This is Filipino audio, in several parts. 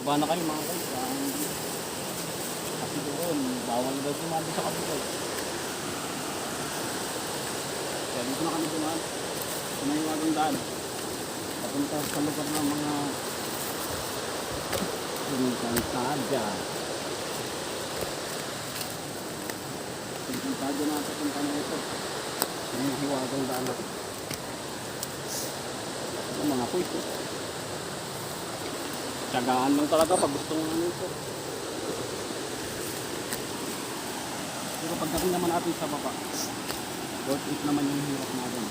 Baba na kayo mga guys. Ang kasi doon, bawal daw sumali sa kapitol. Kaya dito na kami dumaan. Sa may wagong daan. Papunta sa lugar ng mga Pinkantada. Pinkantada na papunta na ito. Hiwagang daan na. Ito mga kuys. eh. Tsagaan lang talaga pag gusto mo ano ito. Pero pagdating naman natin sa baba, worth it naman yung hirap natin.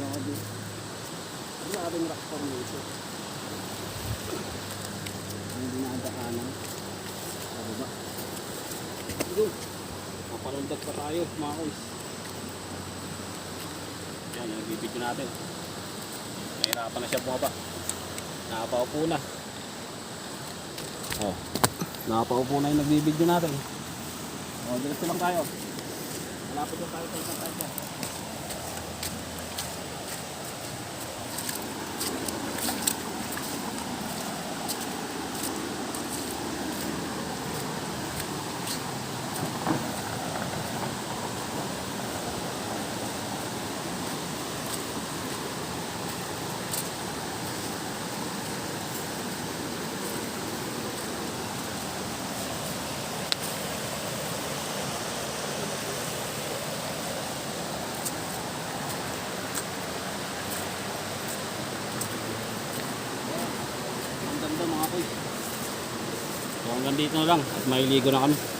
Oh. Grabe. Grabe yung rock formation. Ang dinadaanan. Sa baba. Ito. Mapalundag pa tayo mga kuys. Yan, yung bibidyo natin. Nahirapan na siya bumaba. Nakapaupo na. Oh. Nakapaupo na yung nagbibidyo natin. Oh, diretso lang tayo. Malapit na tayo sa isang tayo. Hanggang dito na lang at mailigo na kami.